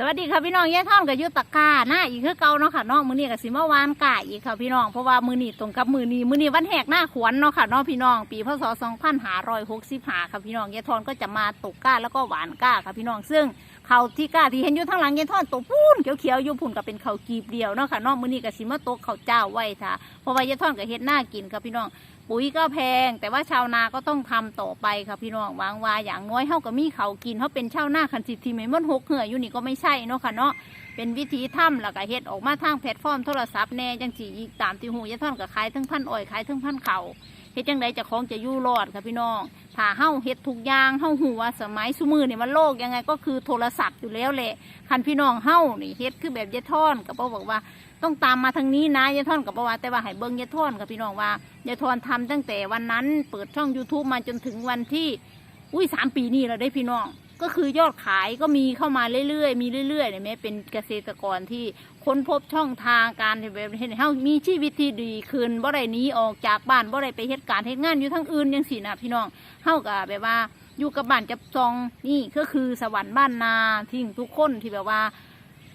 สวัสดีค่ะพี่น้องยายท่องกับยุตะกาหน้าอีกคือเก่าเนาะค่ะน้องมือนี้กับสิมาวานกาอีกค่ะพี่น้องเพราะว่ามือนี้ตรงกับมือนี้มือนี้วันแหกหน้าขวัญเนาะค่ะน้องพี่น้องปีพศสองพันห้าร้อยหกสิบห้าค่ะพี่น้องยายทอนก็จะมาตกก้าแล้วก็หวานก้าค่ะพี่น้องซึ่งเขาที่ก้าที่เห็นอยู่ทางหลังยายทอนตกพูนเขียวๆอยู่พุ่นกับเป็นเขากีบเดียวเนาะค่ะน้องมือนี้กับสิมาตกเขาเจ้าไว้ค่ะเพราะว่ายายทอนกับเฮ็ดหน้ากินค่ะพี่น้อง ปุ๋ยก็แพง แต่ว่าชาวนาก็ต้องทำต่อไปค่ะพี่น้องวางวาอย่างน้อยเท่ากับมีเขากินเขาเป็นชาวนาคันสิทีไม่มันหกเหืออยู่นี่ก็ไม่ใช่เนาะค่ะเนาะเป็นวิธีทำแล้วก็เฮ็ดออกมาทางแพลตฟอร์มโทรศัพท์แน่จังสีอีกตามที่หูยะท่อนกับขายทั้งพันอ้อยขายทั้งพันเขาเฮ็ดจังไดจะของจะยู่รอดค่ะพี่น้องถ้าเฮาเฮ็ดทุกอย่างเฮาหัวสมัยสมือเนี่ยมันโลกยังไงก็คือโทรศัพท์อยู่แล้วแหละคันพี่น้องเฮานี่เฮ็ดคือแบบยะท่อนก็บอกว่า ต้องตามมาทางนี้นะยายท่อนกับประวัติแต่ว่าให้เบิ้งยายท่อนกับพี่น้องว่ายายท่อนทำตั้งแต่วันนั้นเปิดช่อง youtube มาจนถึงวันที่อุ้ยสามปีนี่แล้วได้พี่น้อง ก็คือยอดขายก็มีเข้ามาเรื่อยๆ มีเรื่อยๆเนี่ยแม้เป็นเกษตรกรที่ค้นพบช่องทางการแบบเห็นเฮามีชีวิตที่ดีขึ้นบ่ได้หนีออกจากบ้านบ่ได้ไปเหตุการณ์เหตุงานอยู่ทั้งอื่นยังสินะพี่น้องเฮากับแบบว่าอยู่กับบ้านจับจองนี่ก็คือสวรรค์บ้านนาทิ้งทุกคนที่แบบว่า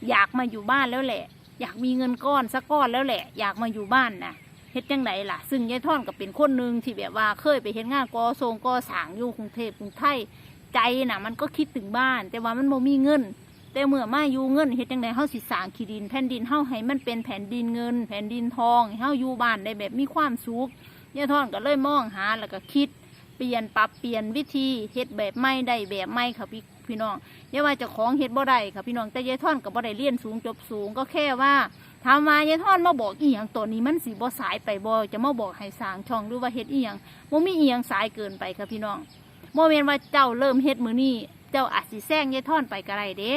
อยากมาอยู่บ้านแล้วแหละ อยากมีเงินก้อนสักก้อนแล้วแหละ อยากมาอยู่บ้านนะเฮ็ดจังไดล่ะ ซึ่งยายท่อนก็เป็นคนหนึ่งที่แบบว่าเคยไปเฮ็ดงานกอทรงกอสางอยู่กรุงเทพกรุงไทยใจน่ะมันก็คิดถึงบ้าน แต่ว่ามันบ่มีเงิน แต่เมื่อมาอยู่เงินเฮ็ดจังไดเฮาสิสร้างขี้ดินแผ่นดินเฮาให้มันเป็นแผ่นดินเงิน แผ่นดินทองให้เฮาอยู่บ้านได้แบบมีความสุขยายท่อนก็เลยมองหาแล้วก็คิดเปลี่ยนปรับเปลี่ยนวิธีเฮ็ดแบบไม่ได้แบบไม่ค่ะพี่ พี่น้องอย่าว่าจะของเฮ็ดบ่ได้ค่ะพี่น้องแต่ยายท่อนกับบ่ได้เรียนสูงจบสูงก็แค่ว่าถามายายท่อนมาบอกอีหยังตัวนี้มันสิบ่สายไปบ่จะมาบอกให้สางช่องหรือว่าเฮ็ดอีหยังบ่มีอีหยังสายเกินไปค่ะพี่น้องบ่แม่นว่าเจ้าเริ่มเฮ็ดมื้อนี้เจ้าอาจสิแซงยายท่อนไปก็ได้เด้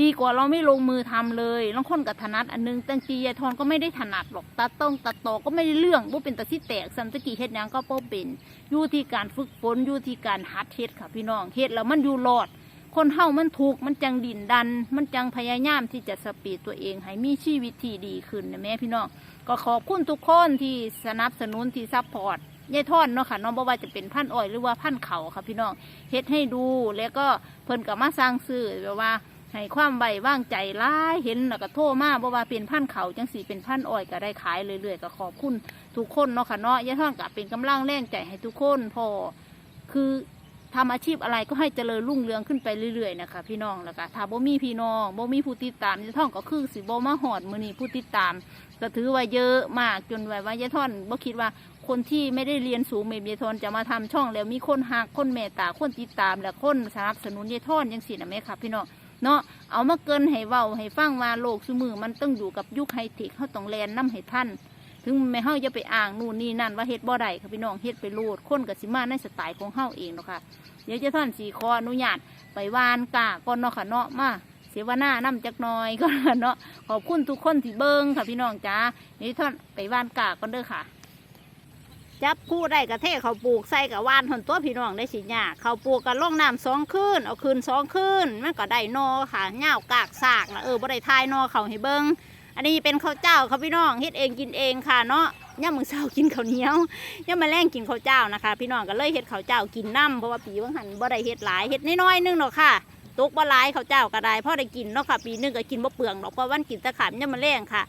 ดีกว่าเราไม่ลงมือทำเลยบางคนก็ถนัดอันนึงตังตียายทอนก็ไม่ได้ถนัดหรอกตัดต้องตัดต่อก็ไม่ได้เรื่องบ่เป็นตะสิแตกซัมตะกี้เฮ็ดยังก็บ่เป็นอยู่ที่การฝึกฝนอยู่ที่การหัดเฮ็ดค่ะพี่น้องเฮ็ดแล้วมันอยู่รอด คนเฮามันถูกมันจังดินดัน มันจังพยายามที่จะสปีดตัวเองให้มีชีวิตที่ดีขึ้นนะแม่พี่น้องก็ขอบคุณทุกคนที่สนับสนุนที่ซัพพอร์ตยายท่อนเนาะค่ะน้องบอกว่าจะเป็นพันอ้อยหรือว่าพันเขาค่ะพี่น้องเฮ็ดให้ดูแล้วก็เพิ่นก็มาสร้างซื้อแบบว่า ให้ความไว้วางใจร้ายเห็นแล้วก็โทรมาบอกว่าเป็นพันเขาจังสีเป็นพันอ้อยก็ได้ขายเรื่อยๆก็ขอบคุณทุกคนเนาะค่ะเนาะยายท่อนก็เป็นกำลังแรงใจให้ทุกคนพอคือทำอาชีพอะไรก็ให้เจริญรุ่งเรืองขึ้นไปเรื่อยๆนะคะพี่น้องแล้วก็ถ้าบ่มีพี่น้องบ่มีผู้ติดตามยายท่องก็คือสิบ่มาหอดมือนี้ผู้ติดตามก็ถือว่าเยอะมากจนไว่าว่ายายท่อนบ่คิดว่าคนที่ไม่ได้เรียนสูงเมยายทอนจะมาทำช่องแล้วมีคนหักคนเมตตาคนติดตามและคนสนับสนุนยายท่อนยังสินะแม่ครับพี่น้อง เนาะเอามาเกินให้เว้าให้ฟังว่าโลกสมือมันต้องอยู่กับยุคไฮเทคเขาต้องแลนน้ำให้ท่าน ถึงแม่เฮาจะไปอ่างนู่นนี่นั่นว่าเฮ็ดบ่ได้ค่ะพี่น้องเฮ็ดไปโลดคนกับสิมาในสไตล์ของเฮาเองเนาะค่ะเดี๋ยวจะท่านสีขออนุญาตไปวานกาก่อนเนาะค่ะเนาะมาเสวนาน้ำจักน้อยก็เนาะขอบคุณทุกคนที่เบิ้งค่ะพี่น้องจ้าเดี๋ยวท่านไปวานกาก่อนเด้อค่ะ จับคู่ได้กระเทเขาปลูกใส่กับวานหนตัวพี่น้องได้สิญาเขาปลูกกันล่องน้ำสองคืนเอาคืนสองคืนมันก็ได้นอค่ะเงาวกากสากนะเออบ่ได้ทายนอเขาให้เบิ้งอันนี้เป็นข้าวเจ้าค่ะพี่น้องเฮ็ดเองกินเองค่ะเนาะย่ามือเช้ากินข้าวเหนียวยังมาแรงกินข้าวเจ้านะคะ พี่น้องก็เลยเฮ็ดข้าวเจ้ากินน้ำเพราะว่าปีว่างหันบ่ได้เฮ็ดหลายเฮ็ดน้อยๆนึงเนาะค่ะตกบ่หลายข้าวเจ้าก็ได้พ่อได้กินเนาะค่ะ ปีนึงก็กินบ่เปลืองดอกเพราะวันกินตะขามยังมาแรงค่ะ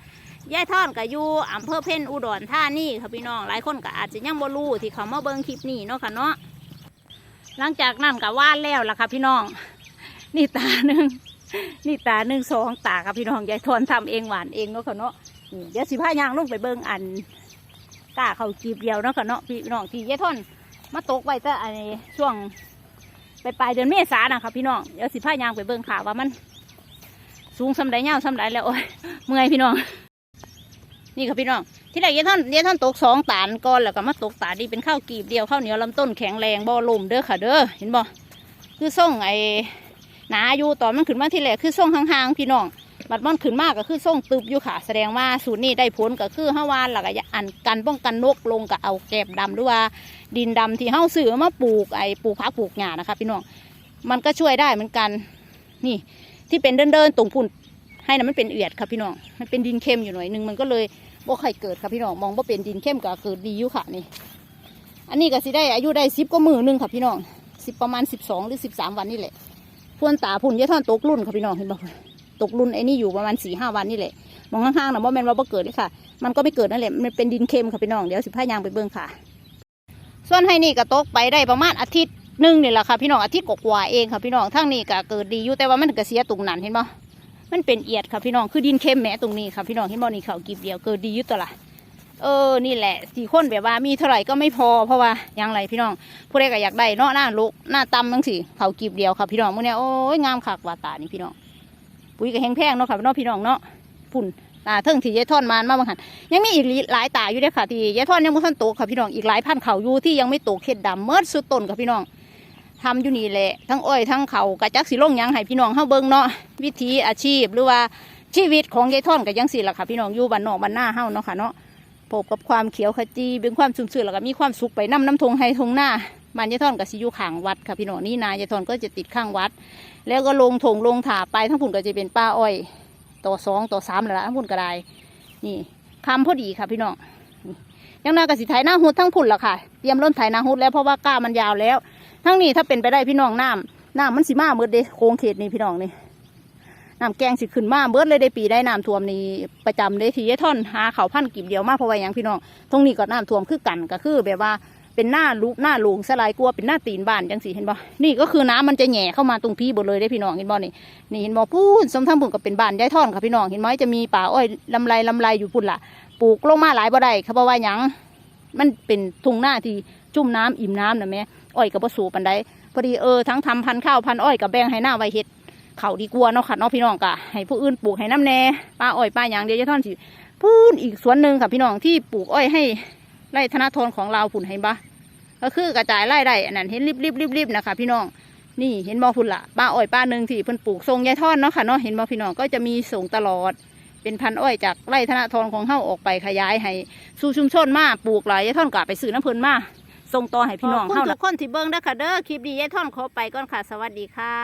ยายท่อนก็อยู่อำเภอเพ่นอุดรธานีค่ะพี่น้องหลายคนก็อาจจะยังบ่รู้ที่เขามาเบิ่งคลิปนี้เนาะค่ะเนาะหลังจากนั้นก็ว่านแล้วล่ะค่ะพี่น้อง นี่ตาหนึ่งนี่ตาหนึ่งสองตาค่ะพี่น้องยายทอนทำเองหวานเองเนาะค่ะเนาะเดี๋ยวสิพายางลงไปเบิ่งอันกล้าเขากีบเดียวเนาะค่ะเนาะพี่น้องที่ยายท่อนมาตกไว้แต่อันนี้ช่วงไปปลายเดือนเมษานะคะพี่น้องเดี๋ยวสิพายางไปเบิ่งข่าวว่ามัน สูงสำไดเงาวสำไดแล้วโอ้ยเมื่อยพี่น้อง นี่ค่ะพี่น้อง ที่แรกยายท่อนยายท่อนตกสองตานก่อนแล้วก็มาตกตาดีเป็นข้าวกีบเดียวข้าวเหนียวลำต้นแข็งแรงบ่ลมเด้อค่ะ เด้อเห็นบ่คือส่งไอ้หนาอยู่ตอนมันขึ้นมาที่แรกคือส่งห่างๆพี่น้องบัดมันขึ้นมากก็คือส่งตึบอยู่ค่ะ แสดงว่าสูตรนี้ได้ผลก็คือห้าวานหลักอันกันป้องกันนกลงกับเอาแกบดำหรือว่าดินดำที่เฮาซื้อมาปลูกไอ้ปลูกผักปลูกหญ้านะคะพี่น้องมันก็ช่วยได้เหมือนกันนี่ที่เป็นเดินๆตรงพุ่นให้นะมันเป็นเอือดค่ะพี่น้องมันเป็นดินเค็มอยู่หน่อยนึงมันก็เลย บ่ค่อยเกิดค่ะพี่น้องมองว่าเป็นดินเข้มก็เกิดดีอยู่ค่ะนี่ อันนี้ก็สิได้อายุได้สิบก็มือหนึงค่ะพี่น้องสิบประมาณสิบสองหรือสิบสามวันนี่แหละพวนตาพุ่นยายท่อนตกรุ่นค่ะพี่น้องเห็นบ่ตกรุ่นไอ้นี่อยู่ประมาณสี่ห้าวันนี่แหละมองข้างๆนะว่าแมนว่าบ่เกิดเลยค่ะ มันก็ไม่เกิดนั่นแหละมันเป็นดินเค็มค่ะพี่น้องเดี๋ยวสิพายางไปเบิ่งค่ะ ส่วนให้นี่ก็ตกไปได้ประมาณอาทิตย์หนึงนี่แหละค่ะพี่น้องอาทิตย์กว่าเองค่ะพี่น้องทั้งนี้ก็เกิดดีอยู่แต่ว่ามันก็เสียตรงนั้นเห็นบ่ มันเป็นเอียดค่ะพี่น้องคือดินเค็มแหมตรงนี้ค่ะพี่น้องเห็นบ่นี่เขากีบเดียวเกิดดียู่ตัวละเออนี่แหละสี่คนแบบว่ามีเท่าไหร่ก็ไม่พอเพราะว่าอยังไรพี่น้องผู้ใดก็อยากได้เนาะหน้าลุกหน้าตำจังสิเขากีบเดียวค่ะพี่น้องมื้อเนี้ยโอ้ยงามคักว่าตานี่พี่น้องปุ๋ยก็แห้งแพงเนาะค่ะพี่น้องพี่น้องเนาะฝุ่นตาเทิงที่ยายท่อนมานมาบางหันยังมีอีกหลายตาอยู่เด้อค่ะที่ยายท่อนยังไม่ทันโตค่ะพี่น้องอีกหลายพันเขาอยู่ที่ยังไม่โตเข็ดดำเมื่อสุดต้นค่ะพี่น้อง ทำอยู่นี่แหละ ทั้งอ้อยทั้งเขากระจักสิลงยังให้พี่น้องเฮาเบิ่งเนาะวิธีอาชีพหรือว่าชีวิตของยายท่อนก็ยังสิล่ะค่ะ พี่น้องอยู่บ้านนอกบ้านหน้าเฮาเนาะค่ะเนาะพบกับความเขียวขจีเป็นความชุ่มชื่นแล้วก็มีความสุขไปน้ำน้ำทงไฮทงหน้าบ้านยายท่อนกับสิอยู่ข้างวัดค่ะพี่น้องนี่นายายท่อนก็จะติดข้างวัด แล้วก็ลงถงลงถาไปทั้งพุ่นก็จะเป็นป้าอ้อย ต่อสองต่อสามแล้วละทั้งพุ่นก็ได้นี่คำพอดีค่ะพี่น้องยังนากสิไถหน้าหุดทั้งพุ่นละค่ะเตรียมล้นไถหน้าหุดแล้วเพราะว่าก้ามันยาวแล้ว ทั้งนี้ถ้าเป็นไปได้พี่น้องน้ำน้ำมันสิมาเบิดเดโค้งเขตนี่พี่น้องนี่น้ำแกงสิขึ้นมาเบิดเลยได้ปีได้น้ำท่วมนี่ประจำเลยทียายท่อนหาเขาพันกีบเดียวมากเพราะว่าอย่างพี่น้องตรงนี้ก็น้ำท่วมคือกันก็คือแบบว่าเป็นหน้าลูกหน้าลงสลายกลัวเป็นหน้าตีนบ้านจังสีเห็นบ่นี่ก็คือน้ำมันจะแหย่เข้ามาตรงพี่หมดเลยได้พี่น้องเห็นบ่นี่นี่เห็นบ่พูนสมทั้งปุ่นก็เป็นบ้านยายท่อนค่ะพี่น้องเห็นไหมจะมีป่าอ้อยลำไรลำไรอยู่ปุ่นล่ะปลูกลงมาหลายบ่ได้ค่ะเพราะว่าหยังมันเป็นทุ่งหน้าที่จุ่มน้ำอิ่มน้ำนะแม่ อ้อยกับบ่สูปันไดพอดีเออทั้งทำพันข้าวพันอ้อยกับแบงให้หน้าไว้เฮ็ดเขาดีกว่าเนาะค่ะเนาะพี่น้องกะให้ผู้อื่นปลูกให้น้ำแน่ป้าอ้อยป้าหยังเดียวยาท่อนสิพูนอีกสวนหนึ่งค่ะพี่น้องที่ปลูกอ้อยให้ไร่ธนาธรของเราปุ่นให้บ่ก็คือกระจายไล่ได้อันนั้นเห็นริบริบริบริบนะคะพี่น้องนี่เห็นบ่พุ่นละป้าอ้อยป้าหนึ่งที่เพิ่นปลูกทรงยายท่อดเนาะค่ะเนาะเห็นบ่พี่น้องก็จะมีส่งตลอด เป็นพันอ้อยจากไร่ธนาทรของเฮาออกไปขยายให้สู่ชุมชนมาปลูกหลายยายทอนก็ไปซื้อน้ำเพิ่นมา ส่งต่อให้พี่น้องเฮาทุกคนที่เบิ่งเด้อค่ะเด้อคลิปนี้ยายทอนขอไปก่อนค่ะ สวัสดีค่ะ